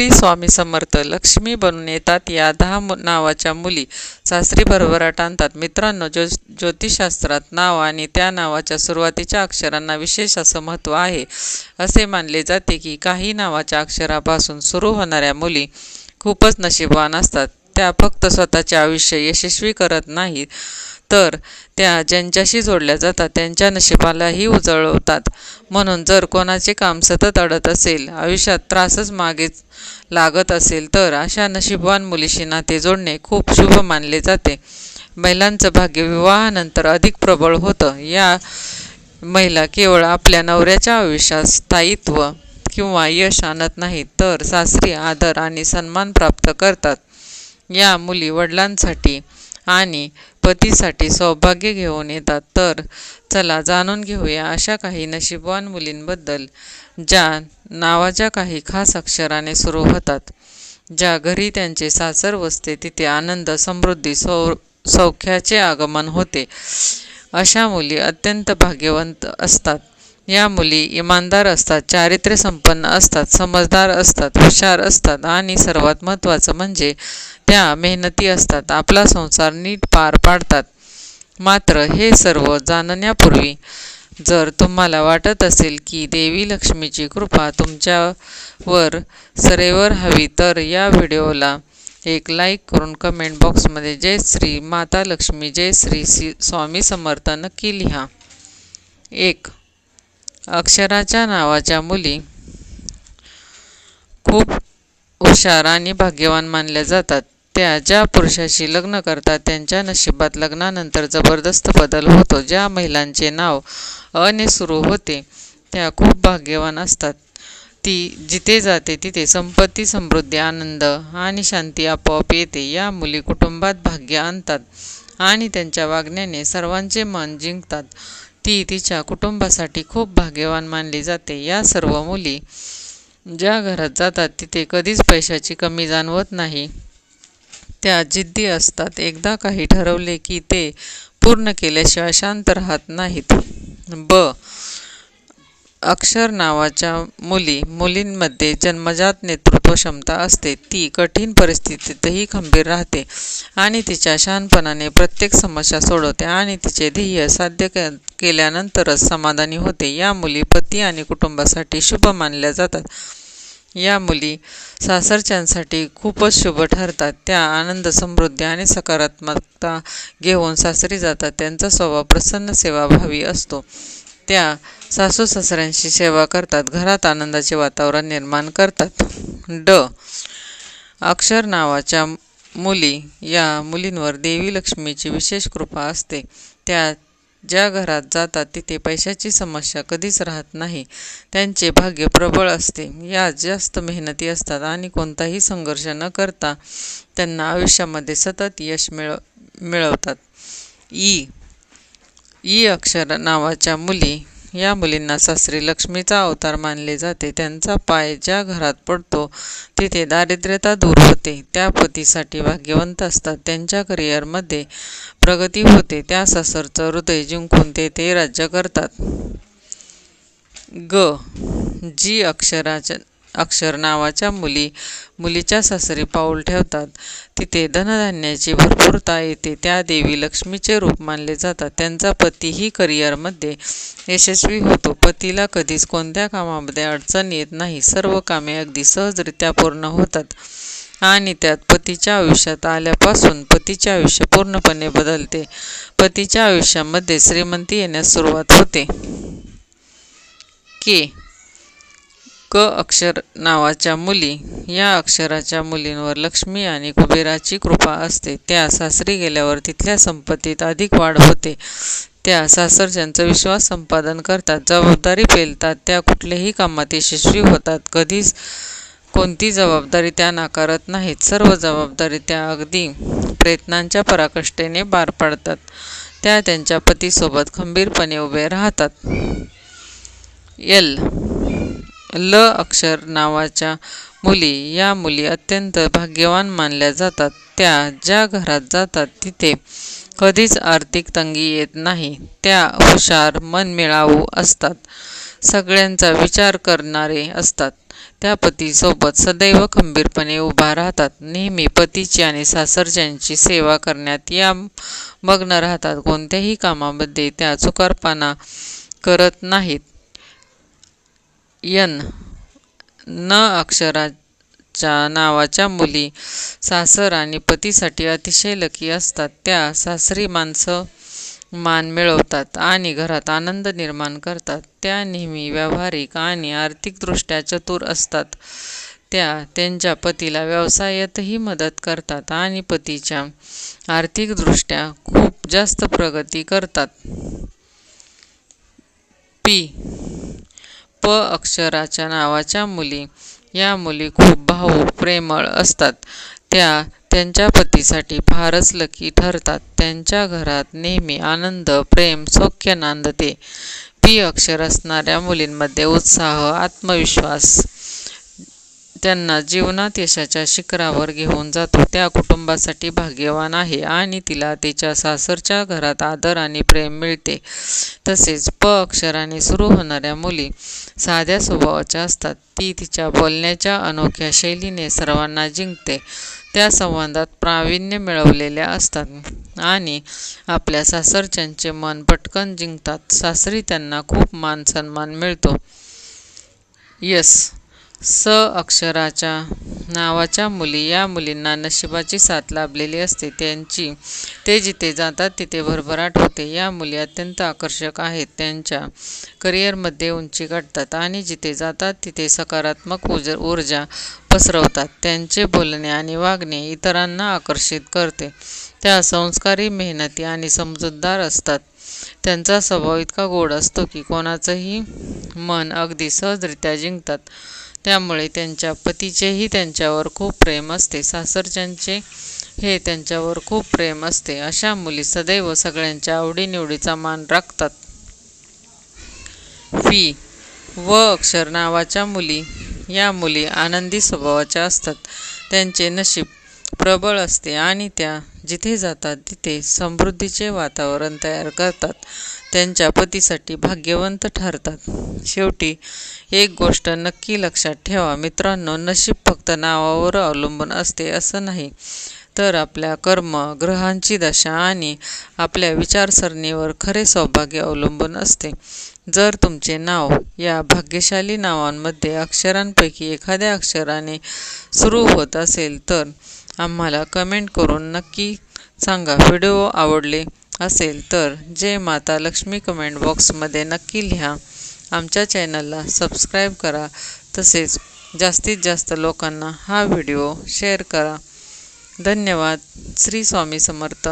श्री स्वामी समर्थ लक्ष्मी बनून येतात या दहा नावाच्या मुली. सासरी भरभराट आणतात. मित्रांनो ज्यो ज्योतिषशास्त्रात नाव आणि त्या नावाच्या सुरुवातीच्या अक्षरांना विशेष असं महत्त्व आहे. असे मानले जाते की काही नावाच्या अक्षरापासून सुरू होणाऱ्या मुली खूपच नशीबवान असतात. त्या फक्त स्वतःचे आयुष्य यशस्वी करत नाहीत. तर त्या ज्यांच्याशी जोडल्या जातात त्यांच्या नशिबालाही उजळवतात. म्हणून जर कोणाचे काम सतत अडत असेल आयुष्यात त्रासच मागेच लागत असेल तर अशा नशिबवान मुलीशी नाते जोडणे खूप शुभ मानले जाते. महिलांचं भाग्य विवाहानंतर अधिक प्रबळ होतं. या महिला केवळ आपल्या नवऱ्याच्या आयुष्यात स्थायित्व किंवा यश आणत नाहीत तर सासरी आदर आणि सन्मान प्राप्त करतात. या मुली वडिलांसाठी आणि पतीसाठी सौभाग्य घेऊन येतात. तर चला जाणून घेऊया अशा काही नशीबवान मुलींबद्दल ज्या नावाच्या काही खास अक्षराने सुरू होतात ज्या घरी त्यांचे सासर वसते तिथे आनंद समृद्धी सौ सौख्याचे आगमन होते. अशा मुली अत्यंत भाग्यवंत असतात. या मुली इमानदार असतात चारित्र्य संपन्न असतात समजदार असतात हुशार असतात आणि सर्वात महत्त्वाचं म्हणजे त्या मेहनती असतात. आपला संसार नीट पार पाडतात. मात्र हे सर्व जाणण्यापूर्वी जर तुम्हाला वाटत असेल की देवी लक्ष्मीची कृपा तुमच्यावर सरेवर हवी तर या व्हिडिओला एक लाईक करून कमेंट बॉक्समध्ये जय श्री माता लक्ष्मी जय श्री सी स्वामी समर्थ नक्की लिहा. एक अक्षराच्या नावाच्या मुली खूप हुशार आणि भाग्यवान मानल्या जातात. त्या ज्या पुरुषाशी लग्न करतात त्यांच्या नशिबात लग्नानंतर जबरदस्त बदल होतो. ज्या महिलांचे नाव अने सुरू होते त्या खूप भाग्यवान असतात. ती जिथे जाते तिथे संपत्ती समृद्धी आनंद आणि शांती आपोआप येते. या मुली कुटुंबात भाग्य आणतात आणि त्यांच्या वागण्याने सर्वांचे मन जिंकतात. ती तिच्या कुटुंबासाठी खूप भाग्यवान मानली जाते. या सर्व मुली ज्या घरात जातात तिथे कधीच पैशाची कमी जाणवत नाही. त्या जिद्दी असतात. एकदा काही ठरवले की ते पूर्ण केल्याशिवाय शांत राहत नाहीत. ब. अक्षर नावाच्या मुली मुलींमध्ये जन्मजात नेतृत्व क्षमता असते ती कठीण परिस्थितीतही खंबीर राहते आणि तिच्या शहाणपणाने प्रत्येक समस्या सोडवते आणि तिचे ध्येय साध्य केल्यानंतरच समाधानी होते. या मुली पती आणि कुटुंबासाठी शुभ मानल्या जातात. या मुली सासरच्यांसाठी खूपच शुभ ठरतात. त्या आनंद समृद्धी आणि सकारात्मकता घेऊन सासरी जातात. त्यांचा स्वभाव प्रसन्न सेवाभावी असतो. त्या सासू सासऱ्यांशी सेवा करतात. घरात आनंदाचे वातावरण निर्माण करतात. ड. अक्षर नावाच्या मुली या मुलींवर देवी लक्ष्मीची विशेष कृपा असते. त्या ज्या घरात जातात तिथे पैशाची समस्या कधीच राहत नाही. त्यांचे भाग्य प्रबळ असते. या जास्त मेहनती असतात आणि कोणताही संघर्ष न करता त्यांना आयुष्यामध्ये सतत यश मिळ मिळवतात. ई. ई अक्षर नावाच्या मुली या मुलींना सासरी लक्ष्मीचा अवतार मानले जाते. त्यांचा पाय ज्या घरात पडतो तिथे दारिद्र्यता दूर होते. त्या पतीसाठी भाग्यवंत असतात. त्यांच्या करिअरमध्ये प्रगती होते. त्या सासरचं हृदय जिंकून ते ते राज्य करतात. ग. जी अक्षराच्या अक्षर नावाच्या मुली मुलीच्या सासरी पाऊल ठेवतात. तिथे धनधान्याची भरपूरता येते. त्या देवी लक्ष्मीचे रूप मानले जातात. त्यांचा पतीही करिअरमध्ये यशस्वी होतो. पतीला कधीच कोणत्या कामामध्ये अडचण येत नाही. सर्व कामे अगदी सहजरित्या पूर्ण होतात. आणि त्यात पतीच्या आयुष्यात आल्यापासून पतीचे आयुष्य पूर्णपणे बदलते. पतीच्या आयुष्यामध्ये श्रीमंती येण्यास सुरुवात होते. के. क अक्षर नावाच्या मुली. या अक्षराच्या मुलींवर लक्ष्मी आणि कुबेराची कृपा असते. त्या सासरी गेल्यावर तिथल्या संपत्तीत अधिक वाढ होते. त्या सासरच्यांचा विश्वास संपादन करतात. जबाबदारी पेलतात. त्या कुठल्याही कामात यशस्वी होतात. कधीच कोणती जबाबदारी त्या नाकारत नाहीत. सर्व जबाबदारी त्या अगदी प्रयत्नांच्या पराकष्टेने पार पाडतात. त्या त्यांच्या पतीसोबत खंबीरपणे उभे राहतात. एल. ल अक्षर नावाच्या मुली या मुली अत्यंत भाग्यवान मानल्या जातात. त्या ज्या घरात जातात तिथे कधीच आर्थिक तंगी येत नाही. त्या हुशार मनमिळावू असतात. सगळ्यांचा विचार करणारे असतात. त्या पतीसोबत सदैव खंबीरपणे उभा राहतात. नेहमी पतीची आणि सासरच्यांची सेवा करण्यात या मग्न राहतात. कोणत्याही कामामध्ये त्या चुकारपणा करत नाहीत. यन न. अक्षराच्या नावाच्या मुली सासर आणि पतीसाठी अतिशय लकी असतात. त्या सासरी माणसं मान मिळवतात आणि घरात आनंद निर्माण करतात. त्या नेहमी व्यावहारिक आणि आर्थिकदृष्ट्या चतुर असतात. त्या त्यांच्या पतीला व्यवसायातही मदत करतात आणि पतीच्या आर्थिकदृष्ट्या खूप जास्त प्रगती करतात. पी. प अक्षराच्या नावाच्या मुली. या मुली खूप भाऊ प्रेमळ असतात. त्या त्यांच्या पतीसाठी फारच लकी ठरतात. त्यांच्या घरात नेहमी आनंद प्रेम सौख्य नांदते पी अक्षर असणाऱ्या मुलींमध्ये उत्साह आत्मविश्वास त्यांना जीवनात यशाच्या शिखरावर घेऊन जातो. त्या कुटुंबासाठी भाग्यवान आहे आणि तिला तिच्या सासरच्या घरात आदर आणि प्रेम मिळते. तसेच प अक्षराने सुरू होणाऱ्या मुली साध्या स्वभावाच्या असतात. ती तिच्या बोलण्याच्या अनोख्या शैलीने सर्वांना जिंकते. त्या संवादात प्रावीण्य मिळवलेल्या असतात आणि आपल्या सासरच्यांचे मन पटकन जिंकतात. सासरी त्यांना खूप मान सन्मान मिळतो. यस. स अक्षराच्या नावाच्या मुली या मुलींना नशिबाची साथ लाभलेली असते. त्यांची ते जिथे जातात तिथे भरभराट होते. या मुली अत्यंत आकर्षक आहेत. त्यांच्या करिअरमध्ये उंची गाठतात आणि जिथे जातात तिथे सकारात्मक उज ऊर्जा पसरवतात. त्यांचे बोलणे आणि वागणे इतरांना आकर्षित करते. त्या संस्कारी मेहनती आणि समजूतदार असतात. त्यांचा स्वभाव इतका गोड असतो की कोणाचंही मन अगदी सहजरित्या जिंकतात. त्यामुळे त्यांच्या पतीचेही त्यांच्यावर खूप प्रेम असते. सासरच्यांचे हे त्यांच्यावर खूप प्रेम असते. अशा मुली सदैव सगळ्यांच्या आवडीनिवडीचा मान राखतात. फी व अक्षर नावाच्या मुली या मुली आनंदी स्वभावाच्या असतात. त्यांचे नशीब प्रबळ असते आणि त्या जिथे जातात तिथे समृद्धीचे वातावरण तयार करतात. त्यांच्या पतीसाठी भाग्यवंत ठरतात. शेवटी एक गोष्ट नक्की लक्षात ठेवा मित्रांनो नशीब फक्त नावावर अवलंबून असते असं नाही. तर आपल्या कर्म ग्रहांची दशा आणि आपल्या विचारसरणीवर खरे सौभाग्य अवलंबून असते. जर तुमचे नाव या भाग्यशाली नावांमध्ये अक्षरांपैकी एखाद्या अक्षराने सुरू होत असेल तर आम्हाला कमेंट करून नक्की सांगा. व्हिडिओ आवडले असेल तर जय माता लक्ष्मी कमेंट बॉक्समध्ये नक्की लिहा. आमच्या चॅनलला सबस्क्राईब करा. तसेच जास्तीत जास्त लोकांना हा व्हिडिओ शेअर करा. धन्यवाद. श्री स्वामी समर्थ.